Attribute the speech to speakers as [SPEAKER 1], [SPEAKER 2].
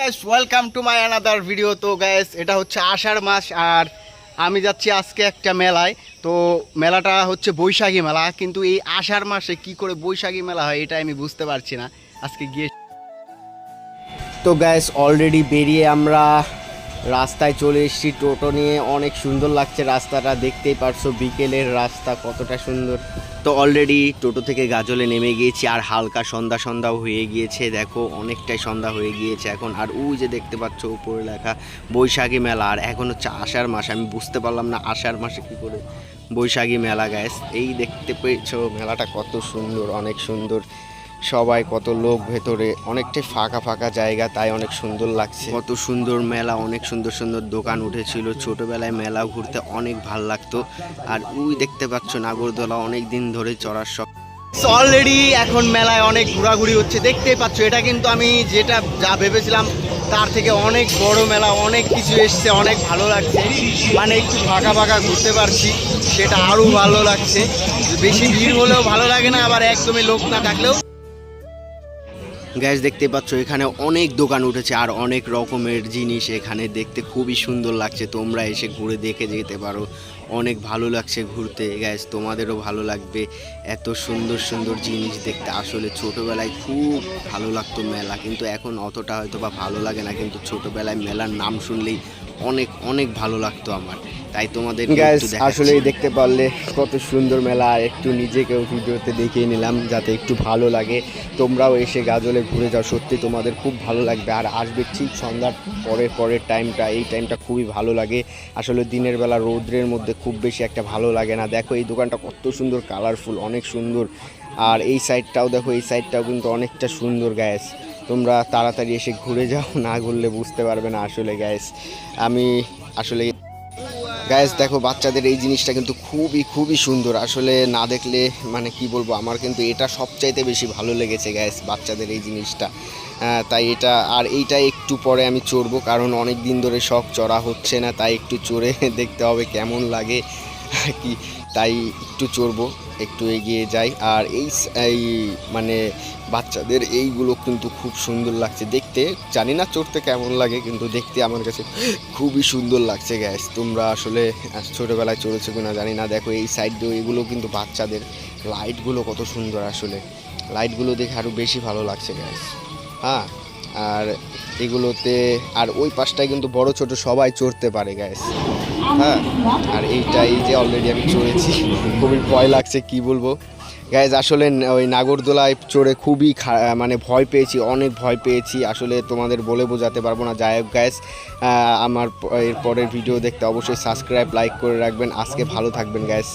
[SPEAKER 1] Guys welcome to my another video তো guys এটা হচ্ছে আষাঢ় মাস আর আমি যাচ্ছি আজকে একটা মেলায়। তো মেলাটা হচ্ছে বৈশাখী মেলা, কিন্তু এই আষাঢ় মাসে কি করে বৈশাখী মেলা হয় এটা আমি বুঝতে পারছি না। আজকে গিয়ে তো গ্যাস অলরেডি বেরিয়ে আমরা রাস্তায় চলে এসেছি, টোটো নিয়ে। অনেক সুন্দর লাগছে রাস্তাটা, দেখতেই পারছ বিকেলের রাস্তা কতটা সুন্দর। তো অলরেডি টোটো থেকে গাজলে নেমে গিয়েছি, আর হালকা সন্ধ্যা সন্ধ্যাও হয়ে গিয়েছে। দেখো, অনেকটাই সন্ধ্যা হয়ে গিয়েছে এখন। আর ওই যে দেখতে পাচ্ছ উপরে লেখা বৈশাখী মেলা, আর এখন হচ্ছে আষাঢ় মাস, আমি বুঝতে পারলাম না আষাঢ় মাসে কী করে বৈশাখী মেলা গ্যাস এই দেখতে পেয়েছ মেলাটা কত সুন্দর, অনেক সুন্দর। সবাই কত লোক ভেতরে, অনেকটাই ফাঁকা ফাঁকা জায়গা, তাই অনেক সুন্দর লাগছে। কত সুন্দর মেলা, অনেক সুন্দর সুন্দর দোকান উঠেছিল। ছোটবেলায় মেলা ঘুরতে অনেক ভালো লাগতো। আর ওই দেখতে পাচ্ছ নাগরদোলা, অনেক দিন ধরে চড়ার শখ। অলরেডি এখন মেলায় অনেক ঘোরাঘুরি হচ্ছে। দেখতেই পাচ্ছ, এটা কিন্তু আমি যেটা যা ভেবেছিলাম, তার থেকে অনেক বড় মেলা, অনেক কিছু এসছে, অনেক ভালো লাগছে। মানে একটু ফাঁকা ফাঁকা ঘুরতে পারছি, সেটা আরও ভালো লাগছে। বেশি ভিড় হলেও ভালো লাগে না, আবার একদমই লোক না থাকলেও। গ্যাস দেখতে পাচ্ছ, এখানে অনেক দোকান উঠেছে আর অনেক রকমের জিনিস এখানে দেখতে খুবই সুন্দর লাগছে। তোমরা এসে ঘুরে দেখে যেতে পারো। অনেক ভালো লাগছে ঘুরতে। গ্যাস তোমাদেরও ভালো লাগবে। এত সুন্দর সুন্দর জিনিস দেখতে। আসলে ছোটোবেলায় খুব ভালো লাগতো মেলা, কিন্তু এখন অতটা হয়তো বা ভালো লাগে না। কিন্তু ছোটোবেলায় মেলার নাম শুনলেই অনেক অনেক ভালো লাগতো আমার। তাই তোমাদের
[SPEAKER 2] গ্যাস আসলেই দেখতে পারলে কত সুন্দর মেলা আর একটু নিজেকেও ভিডিওতে দেখিয়ে নিলাম যাতে একটু ভালো লাগে। তোমরাও এসে গাজলে ঘুরে যাও সত্যি তোমাদের খুব ভালো লাগবে। আর আসবে ঠিক সন্ধ্যার পরের পরের টাইমটা এই টাইমটা খুবই ভালো লাগে। আসলে দিনের বেলা রৌদ্রের মধ্যে খুব বেশি একটা ভালো লাগে না। দেখো এই দোকানটা কত সুন্দর কালারফুল অনেক সুন্দর। আর এই সাইডটাও দেখো এই সাইডটাও কিন্তু অনেকটা সুন্দর গ্যাস তোমরা তাড়াতাড়ি এসে ঘুরে যাও না ঘুরলে বুঝতে পারবে না আসলে গ্যাস আমি আসলে গ্যাস দেখো বাচ্চাদের এই জিনিসটা কিন্তু খুবই খুবই সুন্দর। আসলে না দেখলে মানে কি বলব আমার কিন্তু এটা সবচাইতে বেশি ভালো লেগেছে গ্যাস বাচ্চাদের এই জিনিসটা। আহ, তাই এটা আর এইটা একটু পরে আমি চড়বো কারণ অনেক দিন ধরে শখ চড়া হচ্ছে না তাই একটু চড়ে দেখতে হবে কেমন লাগে। কি তাই একটু চড়বো, একটু এগিয়ে যাই। আর এই এই মানে বাচ্চাদের এইগুলো কিন্তু খুব সুন্দর লাগছে দেখতে। জানি না চড়তে কেমন লাগে, কিন্তু দেখতে আমার কাছে খুবই সুন্দর লাগছে গ্যাস তোমরা আসলে ছোটোবেলায় চড়েছো কিনা জানি না। দেখো, এই সাইড দিয়ে এগুলো কিন্তু বাচ্চাদের লাইটগুলো কত সুন্দর আসলে। লাইটগুলো দেখে আরও বেশি ভালো লাগছে গ্যাস হ্যাঁ আর এগুলোতে, আর ওই পাশটায় কিন্তু বড় ছোট সবাই চড়তে পারে গ্যাস হ্যাঁ আর এইটা এই যে অলরেডি আমি চড়েছি, খুবই ভয় লাগছে, কি বলব? গ্যাস আসলে ওই নাগরদোলায় চড়ে খুবই মানে ভয় পেয়েছি, অনেক ভয় পেয়েছি। আসলে তোমাদের বলে বোঝাতে পারব না। যাই হোক গ্যাস আমার এর পরের ভিডিও দেখতে অবশ্যই সাবস্ক্রাইব লাইক করে রাখবেন। আজকে ভালো থাকবেন গ্যাস